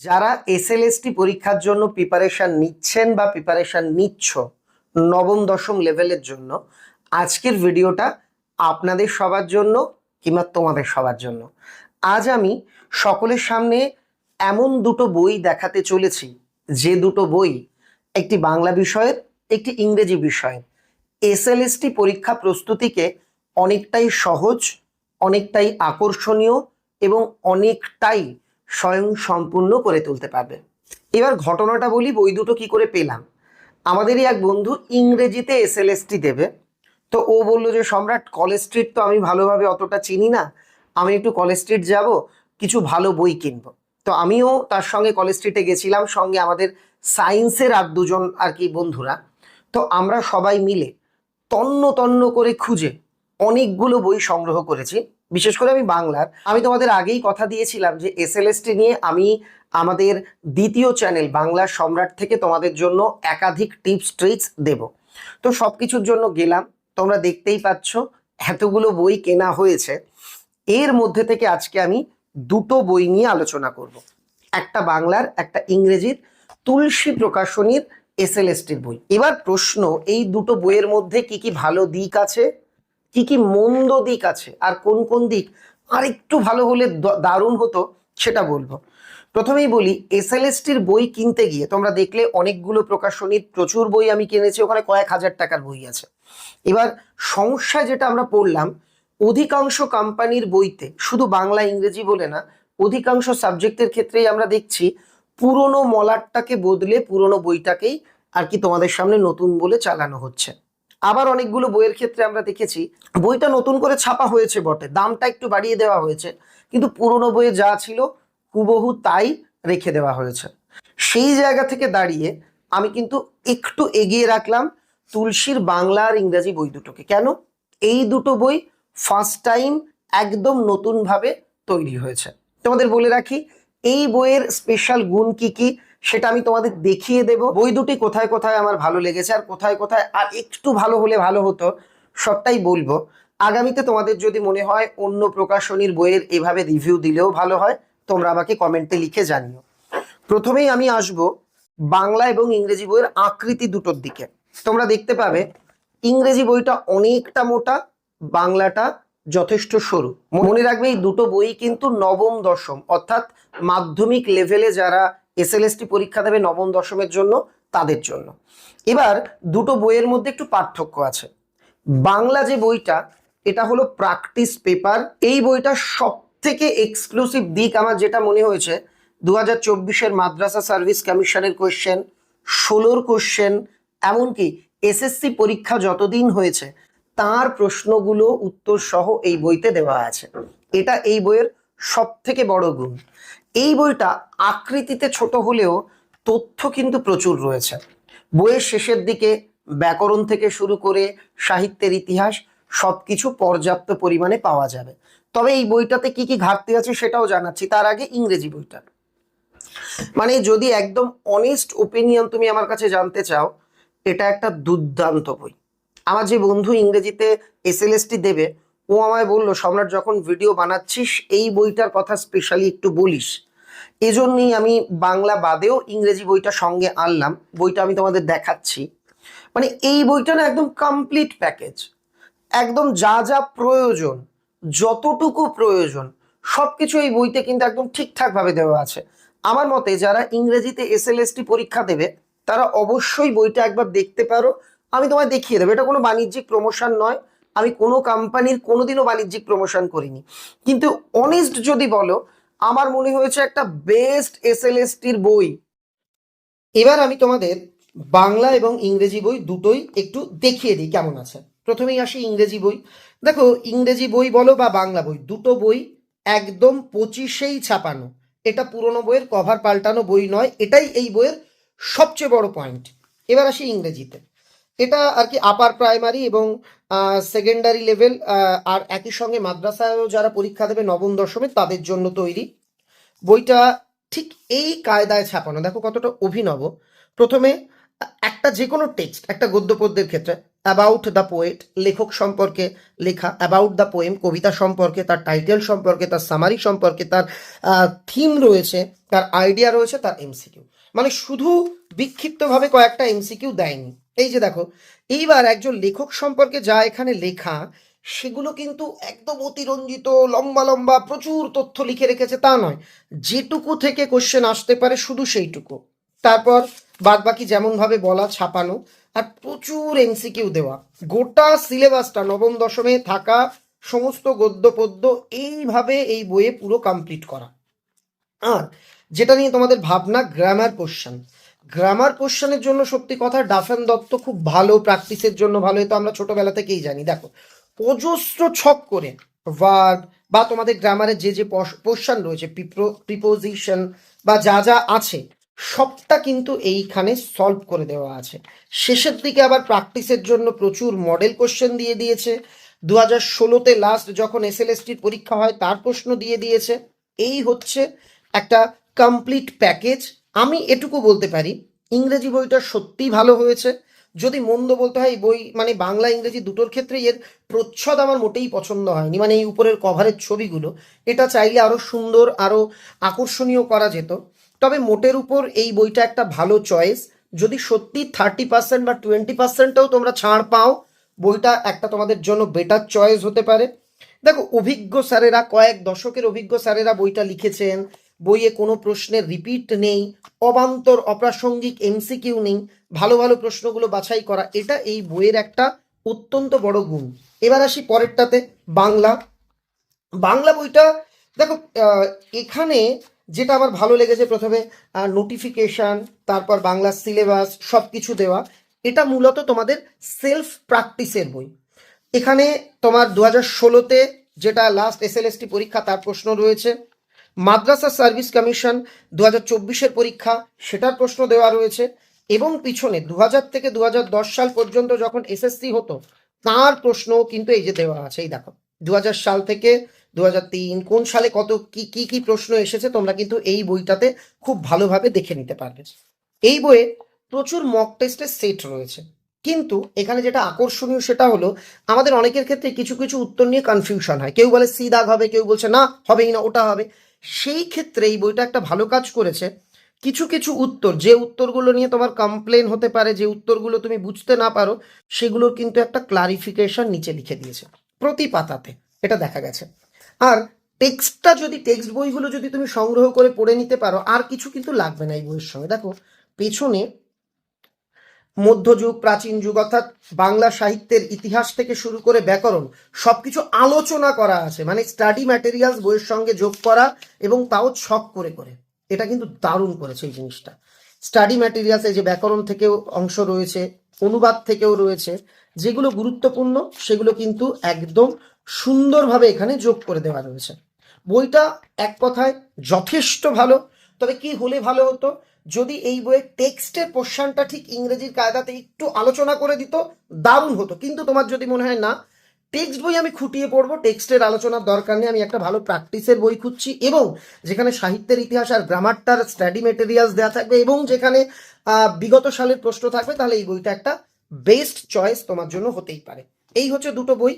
যারা এসএলএসটি পরীক্ষার জন্য প্রিপারেশন নিচ্ছেন বা প্রিপারেশান নিচ্ছ নবম, দশম লেভেলের জন্য, আজকের ভিডিওটা আপনাদের সবার জন্য কিংবা তোমাদের সবার জন্য। আজ আমি সকলের সামনে এমন দুটো বই দেখাতে চলেছি, যে দুটো বই একটি বাংলা বিষয়ের, একটি ইংরেজি বিষয়ের। এসএলএসটি পরীক্ষা প্রস্তুতিকে অনেকটাই সহজ, অনেকটাই আকর্ষণীয় এবং অনেকটাই স্বয়ং সম্পূর্ণ করে তুলতে পারবে। এবার ঘটনাটা বলি, বই দুটো কি করে পেলাম? আমাদেরই এক বন্ধু ইংরেজিতে এস এসএলএসটি দেবে। তো ও বলল যে, সম্রাট, কলেজ স্ট্রিট তো আমি ভালোভাবে অতটা চিনি না। আমি একটু কলেজ স্ট্রিট যাব, কিছু ভালো বই কিনবো। তো আমিও তার সঙ্গে কলেজ স্ট্রিটে গেছিলাম, সঙ্গে আমাদের সায়েন্সের আর দুজন আর কি বন্ধুরা। তো আমরা সবাই মিলে তন্ন তন্ন করে খুঁজে অনেকগুলো বই সংগ্রহ করেছি। বিশেষ করে আমি বাংলার, আমি তোমাদের আগেই কথা দিয়েছিলাম যে এসএলএসটি নিয়ে আমি আমাদের দ্বিতীয় চ্যানেল বাংলার সম্রাট থেকে তোমাদের জন্য একাধিক টিপস ট্রিক্স দেব। তো সব কিছুর জন্য গেলাম, তোমরা দেখতেই পাচ্ছ এতগুলো বই কেনা হয়েছে। এর মধ্যে থেকে আজকে আমি দুটো বই নিয়ে আলোচনা করব। একটা বাংলার, একটা ইংরেজির, তুলসী প্রকাশনীর এসএলএসটির বই। এবার প্রশ্ন, এই দুটো বইয়ের মধ্যে কি কি ভালো দিক আছে? কি কি মন্দ দিক আছে আর কোন কোন দিক আর একটু ভালো হলে দারুণ হতো সেটা বলব। প্রথমেই বলি, এসএলএসটির বই কিনতে গিয়ে তোমরা দেখলে অনেকগুলো প্রকাশনীর প্রচুর বই আমি কিনেছি, ওখানে কয়েক হাজার টাকার বই আছে। এবার সমস্যা যেটা আমরা পড়লাম, অধিকাংশ কোম্পানির বইতে, শুধু বাংলা, ইংরেজি বলে না, অধিকাংশ সাবজেক্টের ক্ষেত্রেই আমরা দেখছি পুরনো মলাটটাকে বদলে পুরনো বইটাকেই আর কি তোমাদের সামনে নতুন বলে চালানো হচ্ছে। আবার অনেকগুলো বইয়ের ক্ষেত্রে আমরা দেখেছি, বইটা নতুন করে ছাপা হয়েছে বটে, দামটা একটু বাড়িয়ে দেওয়া হয়েছে, কিন্তু পুরনো বইয়ে যা ছিল হুবহু তাই রেখে দেওয়া হয়েছে। সেই জায়গা থেকে দাঁড়িয়ে আমি কিন্তু একটু এগিয়ে রাখলাম তুলসীর বাংলা আর ইংরাজি বই দুটোকে। কেন? এই দুটো বই ফার্স্ট টাইম একদম নতুনভাবে তৈরি হয়েছে। তোমাদের বলে রাখি, এই বইয়ের স্পেশাল গুণ কি কি? সেটা আমি তোমাদের দেখিয়ে দেব। বই দুটি কোথায় কোথায় আমার ভালো লেগেছে আর কোথায় কোথায় আর একটু ভালো হলে ভালো হতো, সবটাই বলব। আগামীতে তোমাদের যদি মনে হয় অন্য প্রকাশনীর বইয়ের এভাবে রিভিউ দিলেও ভালো হয়, তোমরা আমাকে কমেন্টে লিখে জানিও। প্রথমেই আমি আসব বাংলা এবং ইংরেজি বইয়ের আকৃতি দুটোর দিকে। তোমরা দেখতে পাবে, ইংরেজি বইটা অনেকটা মোটা, বাংলাটা যথেষ্ট সরু। মনে রাখবে এই দুটো বই কিন্তু নবম, দশম, অর্থাৎ মাধ্যমিক লেভেলে যারা এসএলএসটি পরীক্ষা দেবে নবম, দশমের জন্য, তাদের জন্য। এবার দুটো বইয়ের মধ্যে একটু পার্থক্য আছে। বাংলা যে বইটা, এটা হলো প্র্যাকটিস পেপার। এই বইটা সব থেকে এক্সক্লুসিভ দিক আমার যেটা মনে হয়েছে দু হাজার চব্বিশের মাদ্রাসা সার্ভিস কমিশনের কোশ্চেন, ষোলোর কোশ্চেন, এমনকি এসএসসি পরীক্ষা যতদিন হয়েছে, তার প্রশ্নগুলো উত্তর সহ এই বইতে দেওয়া আছে। এটা এই বইয়ের সব থেকে বড় গুণ। এই বইটা আকৃতিতে ছোট হলেও তথ্য কিন্তু প্রচুর রয়েছে। বইয়ের শেষের দিকে ব্যাকরণ থেকে শুরু করে সাহিত্যের ইতিহাস সবকিছু পর্যাপ্ত পরিমাণে পাওয়া যাবে। তবে এই বইটাতে কি কি ঘাটতি আছে সেটাও জানাচ্ছি। তার আগে ইংরেজি বইটা। মানে যদি একদম অনেস্ট ওপিনিয়ন তুমি আমার কাছে জানতে চাও, এটা একটা দুর্দান্ত বই। আমার যে বন্ধু ইংরেজিতে এসএলএসটি দেবে ও আমায় বলল, সম্রাট, যখন ভিডিও বানাচ্ছিস, এই বইটার কথা স্পেশালি একটু বলিস। এজন্যই আমি বাংলা বাদেও ইংরেজি বইটা সঙ্গে আনলাম। বইটা আমি তোমাদের দেখাচ্ছি। মানে এই বইটা না একদম কমপ্লিট প্যাকেজ একদম যা যা প্রয়োজন, যতটুকু প্রয়োজন সব কিছু এই বইতে কিন্তু একদম ঠিকঠাকভাবে দেওয়া আছে। আমার মতে যারা ইংরেজিতে এসএলএসটি পরীক্ষা দেবে, তারা অবশ্যই বইটা একবার দেখতে পারো। আমি তোমায় দেখিয়ে দেবো। এটা কোনো বাণিজ্যিক প্রমোশন নয়। আমি কোনো কোম্পানির কোনোদিনও বাণিজ্যিক প্রমোশন করিনি। কিন্তু অনেস্ট যদি বলো, আমার মনে হয়েছে একটা বেস্ট এস এসএলএসটির বই। এবার আমি তোমাদের বাংলা এবং ইংরেজি বই দুটোই একটু দেখিয়ে দিই কেমন আছে। প্রথমেই আসি ইংরেজি বই। দেখো, ইংরেজি বই বলো বা বাংলা বই, দুটো বই একদম পঁচিশেই ছাপানো। এটা পুরনো বইয়ের কভার পাল্টানো বই নয়, এটাই এই বইয়ের সবচেয়ে বড় পয়েন্ট এবার আসি ইংরেজিতে। এটা আর কি আপার প্রাইমারি এবং সেকেন্ডারি লেভেল আর একই সঙ্গে মাদ্রাসায়ও যারা পরীক্ষা দেবে নবম, দশমে তাদের জন্য তৈরি। বইটা ঠিক এই কায়দায় ছাপানো। দেখো কতটা অভিনব। প্রথমে, একটা যে কোনো টেক্সট একটা গদ্য পদ্যের ক্ষেত্রে অ্যাবাউট দ্য পোয়েট লেখক সম্পর্কে লেখা অ্যাবাউট দ্য পোয়েম কবিতা সম্পর্কে, তার টাইটেল সম্পর্কে, তার সামারি সম্পর্কে, তার থিম রয়েছে, তার আইডিয়া রয়েছে, তার এমসিকিউ মানে শুধু বিক্ষিপ্তভাবে কয়েকটা এমসিকিউ দেয়নি। এই যে দেখো, এইবার একজন লেখক সম্পর্কে যা এখানে লেখা, সেগুলো কিন্তু একদম অতিরঞ্জিত, লম্বা লম্বা, প্রচুর তথ্য লিখে রেখেছে, তা নয়। যেটুকু থেকে কোশ্চেন আসতে পারে শুধু সেইটুকু। তারপর বাদ বাকি যেমনভাবে বলা, ছাপানো, আর প্রচুর এমসিকিউ দেওয়া। গোটা সিলেবাসটা, নবম, দশমে থাকা সমস্ত গদ্য, পদ্য, এইভাবে এই বইয়ে পুরো কমপ্লিট করা। আর যেটা নিয়ে তোমাদের ভাবনা গ্রামার কোশ্চেন গ্রামার কোশ্চেনের জন্য সত্যি কথা ডাফেন দত্ত খুব ভালো প্র্যাকটিসের জন্য ভালো তো আমরা ছোটবেলা থেকেই জানি। দেখো অজস্র ছক করে ভার্ব বা তোমাদের গ্রামারে যে যে পোর্শন রয়েছে প্রিপোজিশন বা যা যা আছে, সবটা কিন্তু এইখানে সলভ করে দেওয়া আছে। শেষের দিকে আবার প্র্যাকটিসের জন্য প্রচুর মডেল কোশ্চেন দিয়ে দিয়েছে। দু হাজার ষোলোতে লাস্ট যখন এস এল পরীক্ষা হয়, তার প্রশ্ন দিয়ে দিয়েছে। এই হচ্ছে একটা কমপ্লিট প্যাকেজ আমি এটুকু বলতে পারি, ইংরেজি বইটা সত্যিই ভালো হয়েছে। যদি মন্দ বলতে হয় বই মানে বাংলা, ইংরেজি দুটোর ক্ষেত্রেই এর প্রচ্ছদ আমার মোটেই পছন্দ হয়নি। মানে এই উপরের কভারের ছবিগুলো, এটা চাইলে আরও সুন্দর আরও আকর্ষণীয় করা যেত। তবে মোটের উপর এই বইটা একটা ভালো চয়েস যদি সত্যি থার্টি পার্সেন্ট বা টোয়েন্টি পার্সেন্টও তোমরা ছাড় পাও, বইটা একটা তোমাদের জন্য বেটার চয়েস হতে পারে। দেখো, অভিজ্ঞ স্যারেরা, কয়েক দশকের অভিজ্ঞ স্যারেরা বইটা লিখেছেন বইয়ে কোনো প্রশ্নের রিপিট নেই, অবান্তর অপ্রাসঙ্গিক এমসিকিউ নেই, ভালো ভালো প্রশ্নগুলো বাছাই করা, এটা এই বইয়ের একটা অত্যন্ত বড় গুণ। এবার আসি পরেরটাতে, বাংলা। বাংলা বইটা, দেখো এখানে যেটা আমার ভালো লেগেছে প্রথমে নোটিফিকেশন তারপর বাংলা সিলেবাস সব কিছু দেওয়া, এটা মূলত তোমাদের সেলফ প্র্যাকটিসের বই। এখানে তোমার দু হাজার ষোলোতে যেটা লাস্ট এস পরীক্ষা, তার প্রশ্ন রয়েছে। মাদ্রাসা সার্ভিস কমিশন দু হাজার পরীক্ষা, সেটার প্রশ্ন দেওয়া রয়েছে এবং পিছনে দু হাজার থেকে দু হাজার দশ সাল পর্যন্ত যখন এসএসসি হতো, তার প্রশ্নও কিন্তু এই যে দেওয়া আছে, এই দেখো দু হাজার সাল থেকে দু হাজার তিন কোন সালে কত, কি কি কি প্রশ্ন এসেছে, তোমরা কিন্তু এই বইটাতে খুব ভালোভাবে দেখে নিতে পারবে। এই বইয়ে প্রচুর মক টেস্টের সেট রয়েছে, কিন্তু এখানে যেটা আকর্ষণীয় সেটা হলো, আমাদের অনেকের ক্ষেত্রে কিছু কিছু উত্তর নিয়ে কনফিউশন হয়। কেউ বলে সি দাগ হবে, কেউ বলছে না, হবেই না, ওটা হবে। সেই ক্ষেত্রে এই বইটা একটা ভালো কাজ করেছে। কিছু কিছু উত্তর, যে উত্তরগুলো নিয়ে তোমার কমপ্লেন হতে পারে, যে উত্তরগুলো তুমি বুঝতে না পারো সেগুলোর কিন্তু একটা ক্লারিফিকেশন নিচে লিখে দিয়েছে, প্রতি পাতাতে, এটা দেখা গেছে। আর টেক্সটটা যদি টেক্সট বইগুলো যদি তুমি সংগ্রহ করে পড়ে নিতে পারো, আর কিছু কিন্তু লাগবে না এই বইয়ের সঙ্গে। দেখো, পেছনে মধ্যযুগ, প্রাচীন যুগ, অর্থাৎ বাংলা সাহিত্যের ইতিহাস থেকে শুরু করে ব্যাকরণ, সবকিছু আলোচনা করা আছে। মানে স্টাডি ম্যাটেরিয়ালস বইয়ের সঙ্গে যোগ করা এবং তাও ছক করে করে। এটা কিন্তু দারুণ করেছে এই জিনিসটা। স্টাডি ম্যাটেরিয়ালস যে ব্যাকরণ থেকেও অংশ রয়েছে, অনুবাদ থেকেও রয়েছে, যেগুলো গুরুত্বপূর্ণ, সেগুলো কিন্তু একদম সুন্দরভাবে এখানে যোগ করে দেওয়া রয়েছে। বইটা এক কথায় যথেষ্ট ভালো, তবে কি হলে ভালো হতো? যদি এই বইয়ের টেক্সটের পোর্শনটা ঠিক ইংরেজির কায়দাতে একটু আলোচনা করে দিত, দারুণ হতো। কিন্তু তোমার যদি মনে হয় না, টেক্সট বই আমি খুঁটিয়ে পড়ব, টেক্সটের আলোচনার দরকার নেই, আমি একটা ভালো প্র্যাকটিসের বই খুঁজছি এবং যেখানে সাহিত্যের ইতিহাস আর গ্রামারটার স্টাডি মেটেরিয়ালস দেওয়া থাকবে এবং যেখানে বিগত সালের প্রশ্ন থাকবে, তাহলে এই বইটা একটা বেস্ট চয়েস তোমার জন্য হতেই পারে। এই হচ্ছে দুটো বই।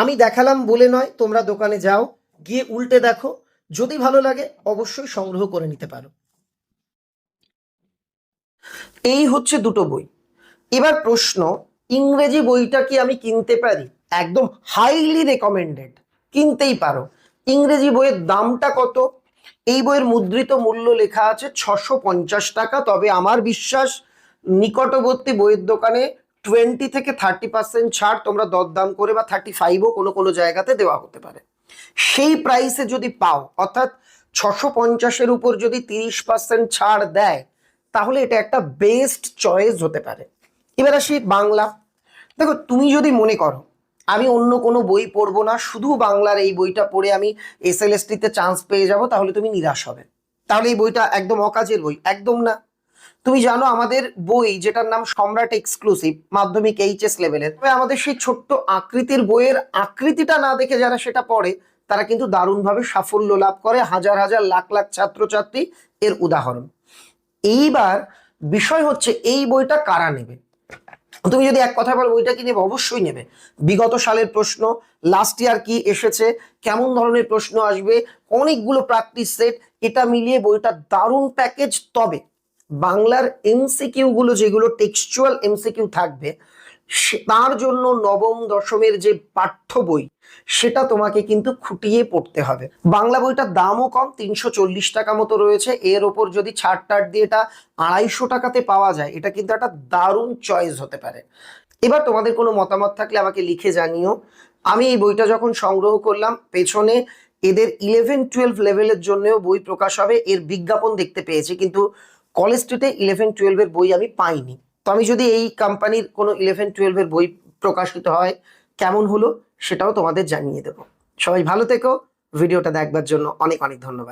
আমি দেখালাম বলে নয়, তোমরা দোকানে যাও, গিয়ে উল্টে দেখো। যদি ভালো লাগে, অবশ্যই সংগ্রহ করে নিতে পারো। এই হচ্ছে দুটো বই। এবার প্রশ্ন, ইংরেজি বইটা কি আমি কিনতে পারি? একদম হাইলি রেকমেন্ডেড কিনতেই পারো। ইংরেজি বইয়ের দামটা কত? এই বইয়ের মুদ্রিত মূল্য লেখা আছে ছশো পঞ্চাশ টাকা, তবে আমার বিশ্বাস নিকটবর্তী বইয়ের দোকানে টোয়েন্টি থেকে থার্টি পার্সেন্ট ছাড় তোমরা দরদাম করে বা থার্টি ফাইভও কোনো কোনো জায়গাতে দেওয়া হতে পারে। সেই প্রাইসে যদি পাও, অর্থাৎ ছশো পঞ্চাশের উপর যদি তিরিশ পার্সেন্ট ছাড় দেয় তাহলে এটা একটা বেস্ট চয়েস হতে পারে। এবার আসি বাংলা। দেখো, তুমি যদি মনে করো, আমি অন্য কোনো বই পড়ব না, শুধু বাংলার এই বইটা পড়ে আমি এস এল তে চান্স পেয়ে যাব, তাহলে তুমি নিরাশ হবে। তাহলে এই বইটা একদম অকাজের বই, একদম না। তুমি জানো আমাদের বই, যেটার নাম সম্রাট এক্সক্লুসিভ মাধ্যমিক এইচএস লেভেলের তবে আমাদের সেই ছোট্ট আকৃতির বইয়ের আকৃতিটা না দেখে যারা সেটা পড়ে, তারা কিন্তু দারুণভাবে সাফল্য লাভ করে। হাজার হাজার লাখ লাখ ছাত্রছাত্রী এর উদাহরণ। এইবার বিষয় হচ্ছে এই বইটা কারা নেবে? তুমি যদি এক কথা বলো বইটা কি নেবে? অবশ্যই নেবে। বিগত সালের প্রশ্ন লাস্ট ইয়ার কি এসেছে, কেমন ধরনের প্রশ্ন আসবে, অনেকগুলো প্র্যাকটিস সেট এটা মিলিয়ে বইটা দারুণ প্যাকেজ তবে বাংলার এমসিকিউ গুলো যেগুলো টেক্সচুয়াল এমসিকিউ থাকবে তার জন্য নবম দশমের যে পাঠ্য বই, সেটা তোমাকে কিন্তু খুঁটিয়ে পড়তে হবে। বাংলা বইটার দামও কম, তিনশো চল্লিশ টাকা মতো রয়েছে। এর ওপর যদি ছাড় টাট দিয়ে এটা আড়াইশো টাকাতে পাওয়া যায়, এটা কিন্তু একটা দারুণ চয়েস হতে পারে। এবার তোমাদের কোনো মতামত থাকলে আমাকে লিখে জানিও। আমি এই বইটা যখন সংগ্রহ করলাম, পেছনে এদের ইলেভেন টুয়েলভ লেভেলের জন্যও বই প্রকাশ হবে। এর বিজ্ঞাপন দেখতে পেয়েছি, কিন্তু কলেজ স্ট্রিটে ইলেভেন টুয়েলভের বই আমি পাইনি। তো আমি যদি এই কোম্পানির কোনো ইলেভেন টুয়েলভের বই প্রকাশিত হয়, কেমন হলো সেটাও তোমাদের জানিয়ে দেবো। সবাই ভালো থেকো। ভিডিওটা দেখবার জন্য অনেক অনেক ধন্যবাদ।